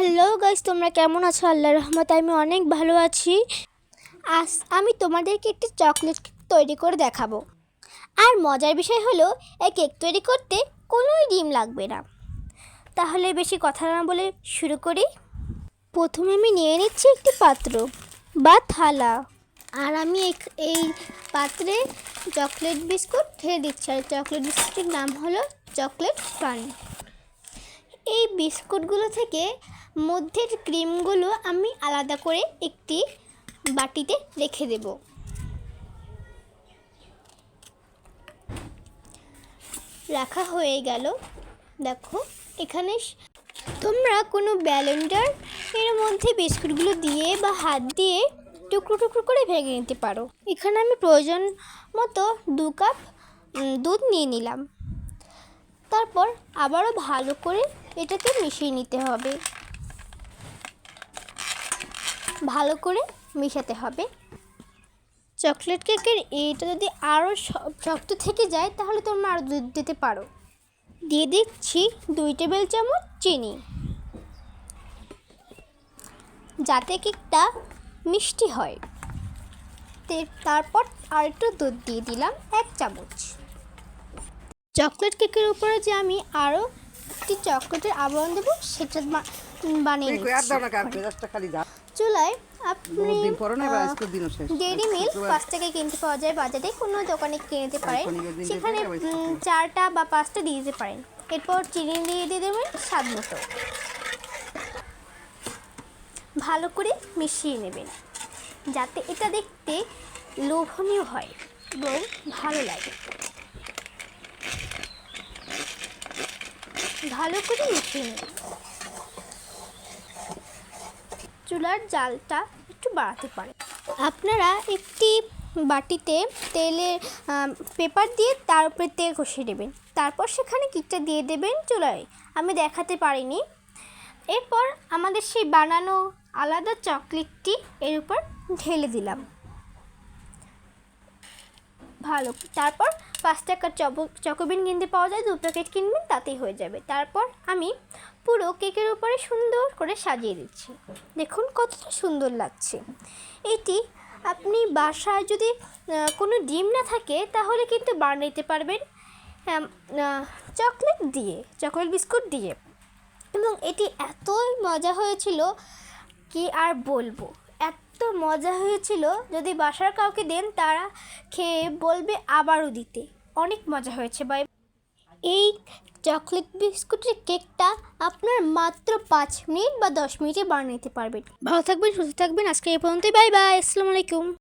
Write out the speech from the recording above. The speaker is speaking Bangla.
হ্যালো গাইস তোমরা কেমন আছো? আল্লাহ রহমত আমি অনেক ভালো আছি। আজ আমি তোমাদেরকে একটি চকলেট কেক তৈরি করে দেখাবো। আর মজার বিষয় হলো, এই কেক তৈরি করতে কোনোই ডিম লাগবে না। তাহলে বেশি কথা না বলে শুরু করি। প্রথমে আমি নিয়ে নিচ্ছি একটি পাত্র বা থালা। আর আমি এই পাত্রে চকলেট বিস্কুট ঢেলে দিচ্ছি। আর চকলেট বিস্কুটের নাম হলো চকলেট ফান এই বিস্কুটগুলো থেকে মধ্যের ক্রিমগুলো আমি আলাদা করে একটি বাটিতে রেখে দেব। রাখা হয়ে গেল। দেখো, এখানে তোমরা কোনো ব্যালেন্ডার এর মধ্যে বিস্কুটগুলো দিয়ে বা হাত দিয়ে টুকরো টুকরো করে ভেঙে নিতে পারো। এখানে আমি প্রয়োজন মতো দু কাপ দুধ নিয়ে নিলাম। তারপর আবারও ভালো করে এটাকে মিশিয়ে নিতে হবে। ভালো করে মিশাতে হবে। চকলেট কেকের এটা যদি আরও শক্ত থেকে যায় তাহলে তোমরা আরও দুধ দিতে পারো। দিয়ে দিচ্ছি দুই টেবিল চামচ চিনি। যাতে কেকটা মিষ্টি হয়। তারপর আর একটু দুধ দিয়ে দিলাম এক চামচ। চকলেট কেকের উপরে যে আমি আরও একটি চকলেটের আবরণ দেবো সেটা বানিয়ে চুলায় আপনি ডেরি মিল্ক পাঁচ টাকায় কিনতে পাওয়া যায় বাজারে। কোনো দোকানে কিনে নিতে পারেন। সেখানে চারটা বা পাঁচটা দিয়ে দিতে পারেন। এরপর চিনি দিয়ে দিয়ে দেবেন স্বাদ মতো। ভালো করে মিশিয়ে নেবেন যাতে এটা দেখতে লোভনীয় হয় এবং ভালো লাগে। ভালো করে মিশিয়ে নেবেন। চুলার জালটা একটু বাড়াতে পারেন। আপনারা একটি বাটিতে তেলে পেপার দিয়ে তার উপরে তেল কষিয়ে দেবেন তারপর সেখানে কিটটা দিয়ে দেবেন চুলায়। আমি দেখাতে পারিনি। এরপর আমাদের সেই বানানো আলাদা চকলেটটি এর উপর ঢেলে দিলাম। ভালো, তারপর পাঁচ টাকার চক চকোবিন কিনতে পাওয়া যায়, দু প্যাকেট কিনবেন, তাতেই হয়ে যাবে। তারপর আমি পুরো কেকের উপরে সুন্দর করে সাজিয়ে দিচ্ছি। দেখুন কতটা সুন্দর লাগছে। এটি আপনি বাসায় যদি কোনো ডিম না থাকে, তাহলে কিন্তু বানাইতে পারবেন চকলেট দিয়ে, চকলেট বিস্কুট দিয়ে। এবং এটি এতই মজা হয়েছিল কি আর বলব? এত মজা হয়েছিল, যদি বাসার কাউকে দেন, তারা খেয়ে বলবে আবারও দিতে। অনেক মজা হয়েছে, ভাই। এই চকলেট বিস্কুটের কেকটা আপনার মাত্র পাঁচ মিনিট বা দশ মিনিটে বানাতে নিতে পারবেন। ভালো থাকবেন, সুস্থ থাকবেন। আজকে এই পর্যন্তই। Bye bye. আসসালামু আলাইকুম।